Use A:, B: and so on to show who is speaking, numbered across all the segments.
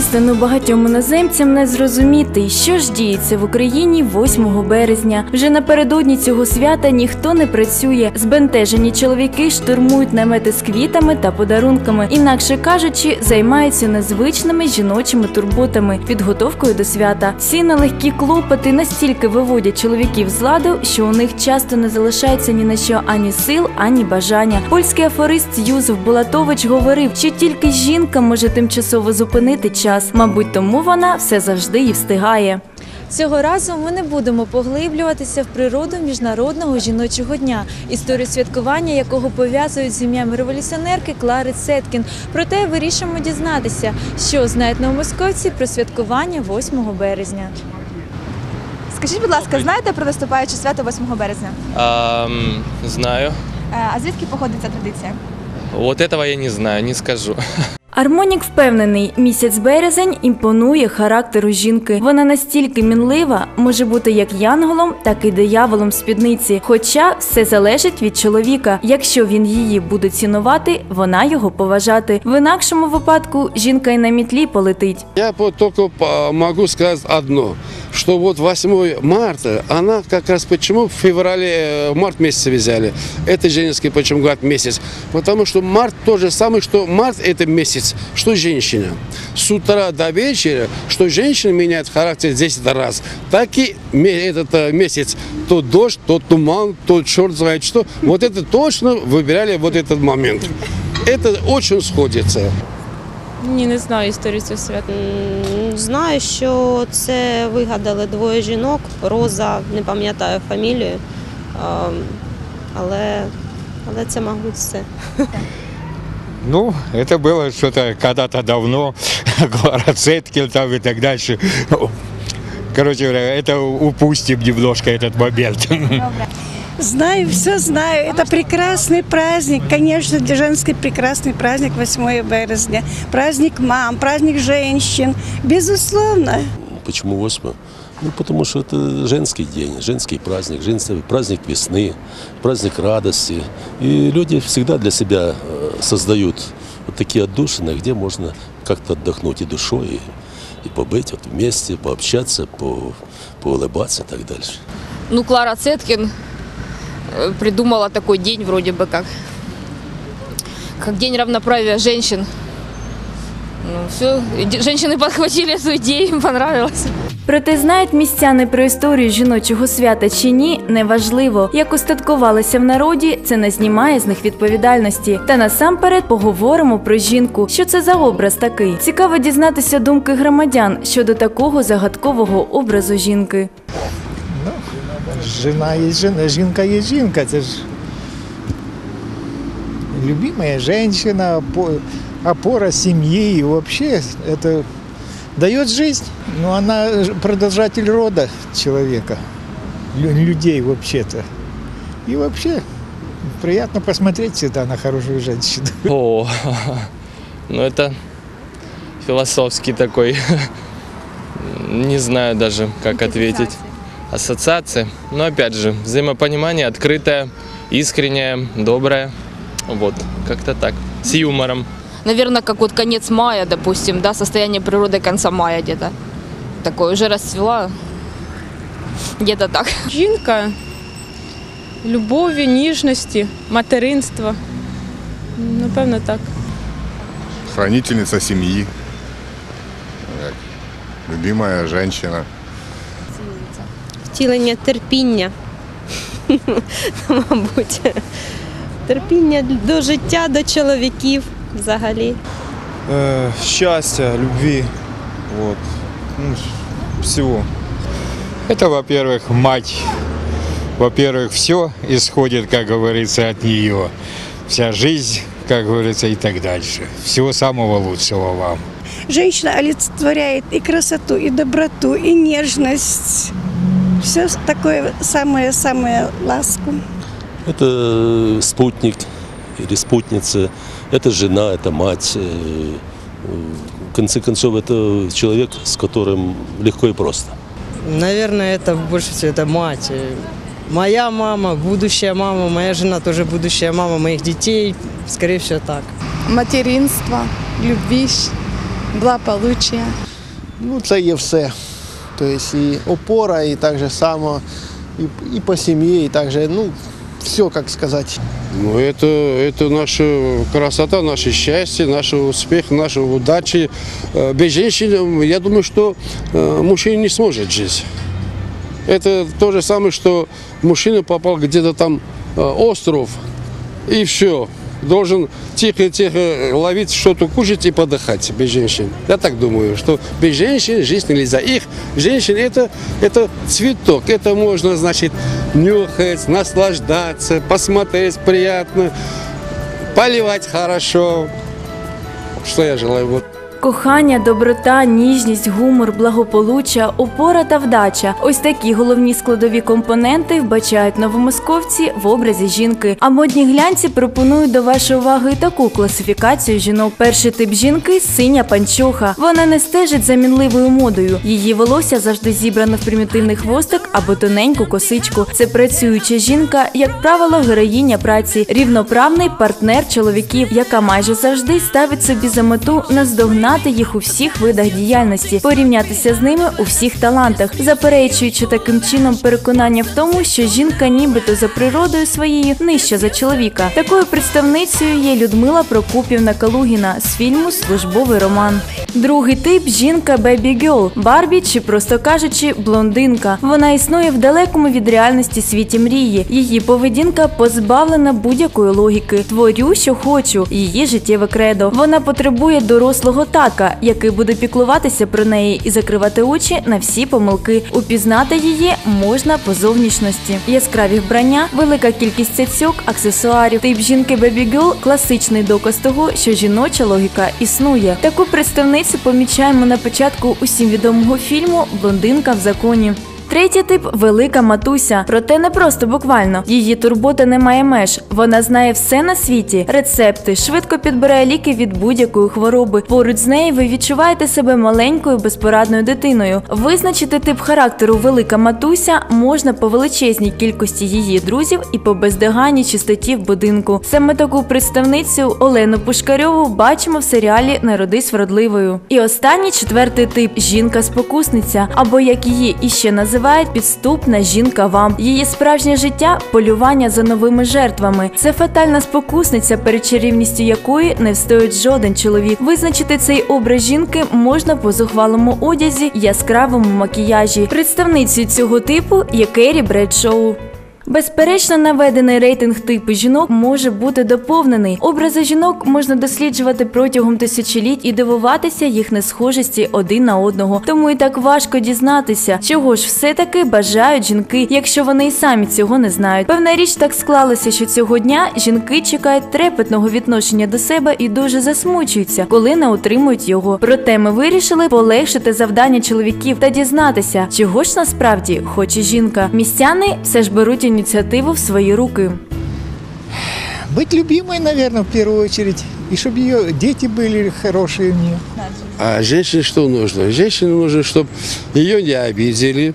A: Звісно, ну багатьом іноземцям не зрозуміти, що ж діється в Україні 8 березня. Вже напередодні цього свята ніхто не працює. Збентежені чоловіки штурмують намети з квітами та подарунками, інакше кажучи, займаються незвичними жіночими турботами, підготовкою до свята. Ці нелегкі клопоти настільки виводять чоловіків з ладу, що у них часто не залишається ні на що ані сил, ані бажання. Польський афорист Юзеф Булатович говорив, що тільки жінка може тимчасово зупинити час. Мабуть, тому вона все завжди і встигає. Цього разу ми не будемо поглиблюватися в природу міжнародного жіночого дня, історію святкування якого пов'язують з ім'ям революціонерки Клари Цеткін. Проте вирішимо дізнатися, що знають новомосковці про святкування 8 березня.
B: Скажіть, будь ласка, знаєте про наступаюче свято 8 березня?
C: Ам, знаю.
B: Е, А звідки походить ця традиція?
C: Вот этого я не знаю, не скажу.
A: Армонік впевнений, місяць березень імпонує характеру жінки. Вона настільки мінлива, може бути як янголом, так і дияволом спідниці. Хоча все залежить від чоловіка. Якщо він її буде цінувати, вона його поважати. В інакшому випадку жінка й на мітлі полетить.
D: Я по- только по- могу сказать одно, что вот 8 марта, она как раз почему в феврале, э, март месяце взяли, это женский, почему говорят месяц, потому что март то же самое, что март это месяц, что женщина. С утра до вечера, что женщина меняет характер 10 раз, так и ме- этот э, месяц, то дождь, то туман, то черт знает что, вот это точно выбирали вот этот момент. Это очень сходится.
E: Ні, не знаю історію цього свята.
F: М, Знаю, що це вигадали двоє жінок. Роза, не пам'ятаю фамілію. А, Але, але це, мабуть, все.
G: Ну, это было что-то когда-то давно, Клара Цеткин там и так дальше. Короче говоря, это упустим немножко этот момент.
H: Знаю, все знаю. Это прекрасный праздник. Конечно, для женский прекрасный праздник 8 березня. Праздник мам, праздник женщин. Безусловно.
I: Почему 8? Ну, потому что это женский день, женский праздник, женский праздник весны, праздник радости. И люди всегда для себя э, создают вот такие отдушины, где можно как-то отдохнуть и душой, и, и побыть вот вместе, пообщаться, по, поулыбаться и так дальше.
E: Ну, Клара Цеткин э, придумала такой день вроде бы как. Как День равноправия женщин. Ну, все, женщины подхватили эту идею, им понравилось.
A: Проте знають містяни про історію жіночого свята чи ні, неважливо. Як устаткувалися в народі, це не знімає з них відповідальності. Та насамперед поговоримо про жінку. Що це за образ такий? Цікаво дізнатися думки громадян щодо такого загадкового образу жінки.
J: Жена є жена, жінка є жінка. Це ж любимая женщина, опора семьи. И вообще это дает жизнь. Но она продолжатель рода человека, лю- людей вообще-то. И вообще приятно посмотреть всегда на хорошую женщину.
C: О, ну это философский такой. Не знаю даже, как ответить. Ассоциации. Но опять же, взаимопонимание открытое, искреннее, доброе. Вот, как-то так. С юмором
E: Наверное, как вот конец мая, допустим, да, состояние природы конца мая где-то. Такое уже расцвела. Где-то так.
K: Жінка любові, ніжності, материнства. Напевно, так.
L: хранительница семьи, Як любимая женщина.
F: Втілення терпіння. Мабуть. Терпіння до життя, до чоловіків взагалі.
M: Э, счастья, любви, вот, ну, всего.
G: Это, во-первых, мать. Во-первых, все исходит, как говорится, от нее. Вся жизнь, как говорится, и так дальше. Всего самого лучшего вам.
H: Женщина олицетворяет и красоту, и доброту, и нежность. Все такое самое-самое ласку.
I: Это спутник или спутница, это жена, это мать. э, э, В конце концов, это человек, с которым легко и просто.
N: Наверное, это больше всего это мать. Э, Моя мама, будущая мама, моя жена тоже будущая мама моих детей. Скорее всего, так.
B: Материнство, любві,
O: благополучия.
P: Ну, це є все. Тобто і опора, і так же само, і, і по сім'ї, і так же, ну, все, як сказати.
D: Ну, это, это наша красота, наше счастье, наш успех, наши удачи. Э, Без женщин, я думаю, что э, мужчина не сможет жить. Это то же самое, что мужчина попал где-то там э, остров, и все. Должен тихо-тихо ловить что-то, кушать и подыхать без женщин. Я так думаю, что без женщин жизнь нельзя. Их женщин это, это цветок. Это можно, значит, нюхать, наслаждаться, посмотреть приятно, поливать хорошо. Что я желаю? Вот.
A: Кохання, доброта, ніжність, гумор, благополуччя, опора та вдача ось такі головні складові компоненти вбачають новомосковці в образі жінки. А модні глянці пропонують до вашої уваги таку класифікацію жінок. Перший тип жінки синя панчоха. Вона не стежить за мінливою модою. Її волосся завжди зібрано в примітивний хвостик або тоненьку косичку. Це працююча жінка, як правило, героїня праці, рівноправний партнер чоловіків, яка майже завжди ставить собі за мету наздогнати їх у всіх видах діяльності, порівнятися з ними у всіх талантах, заперечуючи таким чином переконання в тому, що жінка нібито за природою своєю нижча за чоловіка. Такою представницею є Людмила Прокопівна Калугіна з фільму Службовий роман. Другий тип жінка Бебі Гьол, Барбі чи просто кажучи, блондинка. Вона існує в далекому від реальності світі мрії. Її поведінка позбавлена будь-якої логіки. Творю, що хочу. Її життєве кредо. Вона потребує дорослого татка, який буде піклуватися про неї і закривати очі на всі помилки. Упізнати її можна по зовнішності. Яскраві вбрання, велика кількість цяцьок, аксесуарів. Тип жінки Baby Girl – класичний доказ того, що жіноча логіка існує. Таку представницю помічаємо на початку усім відомого фільму Блондинка в законі. Третій тип велика матуся, проте не просто буквально. Її турбота не має меж. Вона знає все на світі, рецепти, швидко підбирає ліки від будь-якої хвороби. Поруч з нею ви відчуваєте себе маленькою безпорадною дитиною. Визначити тип характеру велика матуся можна по величезній кількості її друзів і по бездоганній чистоті в будинку. Саме таку представницю Олену Пушкарьову бачимо в серіалі Народись вродливою. І останній четвертий тип жінка-спокусниця, або як її іще називають підступна жінка вам. Її справжнє життя полювання за новими жертвами. Це фатальна спокусниця, перед чарівністю якої не встоїть жоден чоловік. Визначити цей образ жінки можна по зухвалому одязі, яскравому макіяжі. Представницею цього типу є Кері Бредшоу. Безперечно, наведений рейтинг типу жінок може бути доповнений. Образи жінок можна досліджувати протягом тисячоліть і дивуватися їх несхожості один на одного. Тому і так важко дізнатися, чого ж все-таки бажають жінки, якщо вони й самі цього не знають. Певна річ так склалася, що цього дня жінки чекають трепетного відношення до себе і дуже засмучуються, коли не отримують його. Проте ми вирішили полегшити завдання чоловіків та дізнатися, чого ж насправді хоче жінка. Містяни все ж беруть ініціативу в свої руки.
J: Быть любимой, наверное, в первую очередь. И чтобы ее дети были хорошие у нее.
D: А женщине что нужно? Женщине нужно, чтобы ее не обидели,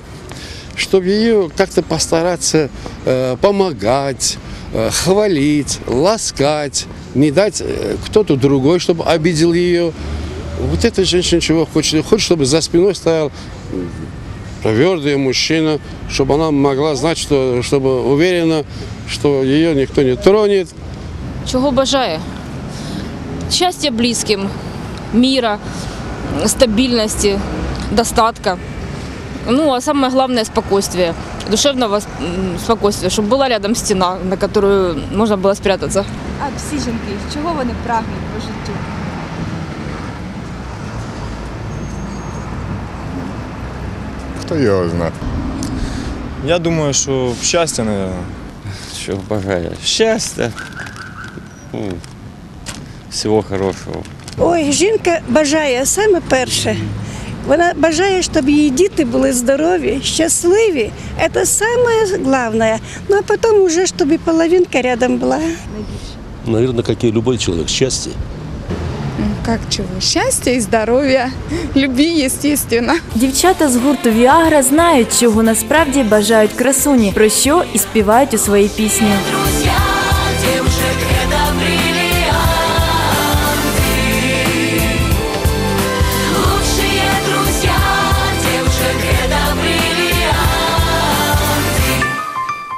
D: чтобы ее как-то постараться э, помогать, э, хвалить, ласкать, не дать э, кто-то другой, чтобы обидел ее. Вот эта женщина чего хочет? Хочет, чтобы за спиной стоял твердый мужчина, чтобы она могла знать, что, чтобы уверена, что ее никто не тронет,
E: Чого бажає? Щастя близьким, міра, стабільності, достатка. Ну, а самое главное – спокойствие. Душевного м, спокойствия, чтобы была рядом стена, на которую можно было спрятаться.
B: А всі жінки, чого вони прагнуть по життю?
L: Хто його знає?
M: Я думаю, що щастя, наверное.
Q: Що бажаю? Щастя. Ну, Всього хорошого.
H: Ой, жінка бажає саме перше. Вона бажає, щоб її діти були здорові, щасливі. Це саме головне. Ну а потім уже, щоб і половинка рядом була.
I: Наверное, как и любой человек, счастье.
O: Как чего? Счастья и здоровья, любви, естественно.
A: Дівчата з гурту Віагра знають, чого насправді бажають красуні, про що і співають у своїй пісні.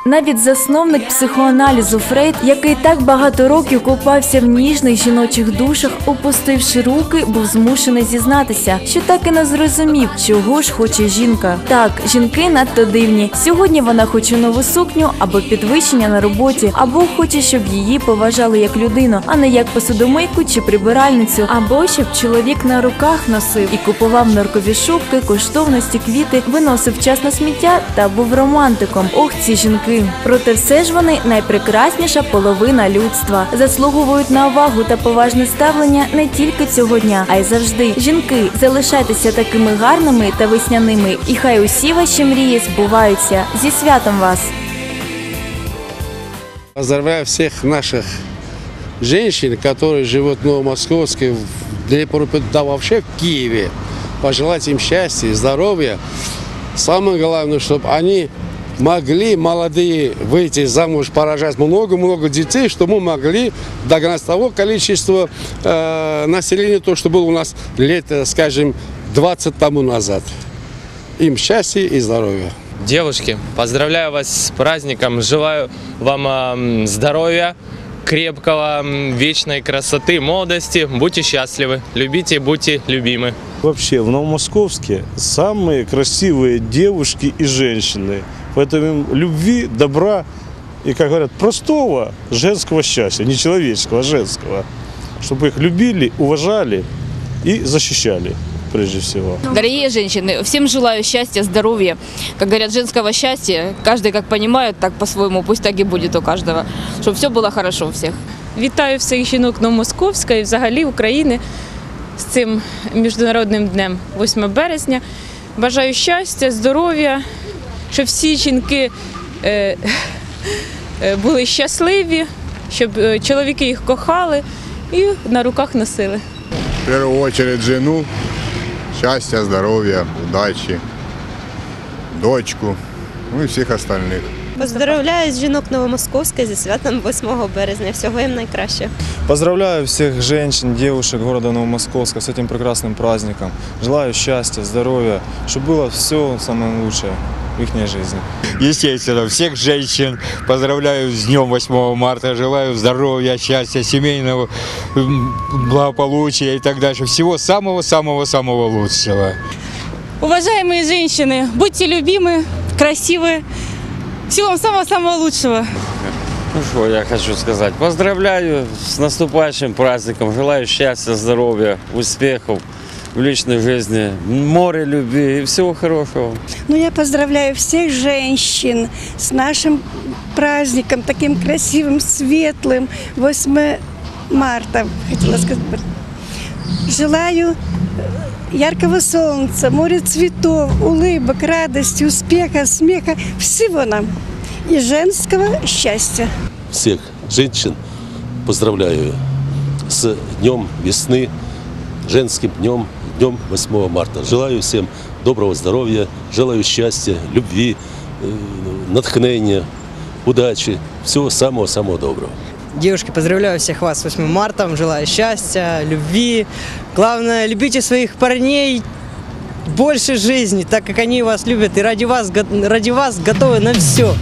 A: Навіть засновник психоаналізу Фрейд, який так багато років купався в ніжних жіночих душах, опустивши руки, був змушений зізнатися, що так і не зрозумів, чого ж хоче жінка. Так, жінки надто дивні. Сьогодні вона хоче нову сукню або підвищення на роботі, або хоче, щоб її поважали як людину, а не як посудомийку чи прибиральницю, або щоб чоловік на руках носив і купував норкові шубки, коштовності, квіти, виносив час на сміття та був романтиком. Ох, ці жінки. Проте все ж вони найпрекрасніша половина людства. Заслуговують на увагу та поважне ставлення не тільки цього дня, а й завжди. Жінки, залишайтеся такими гарними та весняними, і хай усі ваші мрії збуваються. Зі святом вас!
D: Поздравляю всех наших женщин, которые живут в Новомосковске, в Днепропетровске, да вообще в Киеве. Пожелать им счастья и здоровья. Самое главное, чтобы они могли, молодые, выйти замуж, поражать много-много детей, чтобы мы могли догнать того количества э, населения, то, что было у нас лет, э, скажем, 20 тому назад. Им счастья и здоровья.
C: Девушки, поздравляю вас с праздником. Желаю вам ам, здоровья, крепкого, вечной красоты, молодости. Будьте счастливы, любите, будьте любимы.
M: Вообще, в Новомосковске самые красивые девушки и женщины. Поэтому им любви, добра и, как говорят, простого женского счастья, не человеческого, а женского. Чтобы их любили, уважали и защищали, прежде всего.
E: Дорогие женщины, всем желаю счастья, здоровья. Как говорят, женского счастья. Каждый как понимает, так по-своему. Пусть так и будет у каждого. Чтобы все было хорошо у всех.
K: Вітаю всіх жінок Новомосковська і взагалі України з цим міжнародним днем 8 березня. Бажаю щастя, здоров'я, щоб всі жінки е, е, були щасливі, щоб е, чоловіки їх кохали і на руках носили.
L: В первую очередь жену, счастья, здоровья, удачи, дочку, ну и всех остальных.
F: Поздравляю жінок Новомосковська зі святом 8 березня. Всього їм найкраще.
M: Поздравляю всех женщин, девушек города Новомосковска с этим прекрасным праздником. Желаю счастья, здоровья, чтобы было все самое лучшее в Их жизни.
G: Естественно, всех женщин поздравляю с днем 8 марта, желаю здоровья, счастья, семейного благополучия и так дальше. Всего самого-самого-самого лучшего.
R: Уважаемые женщины, будьте любимы, красивы. Всего вам самого-самого лучшего.
Q: Ну что я хочу сказать. Поздравляю с наступающим праздником. Желаю счастья, здоровья, успехов в личной жизни, море любви и всего хорошего.
H: Ну, я поздравляю всех женщин с нашим праздником, таким красивым, светлым, 8 марта, хотела сказать. Желаю яркого солнца, море цветов, улыбок, радости, успеха, смеха, всего нам. И женского счастья.
I: Всех женщин поздравляю с Днем весны, женским днем, днем 8 марта. Желаю всем доброго здоровья, желаю счастья, любви, э, натхнения, удачи, всего самого-самого доброго.
N: Девушки, поздравляю всех вас с 8 марта, желаю счастья, любви. Главное, любите своих парней больше жизни, так как они вас любят и ради вас, ради вас готовы на все.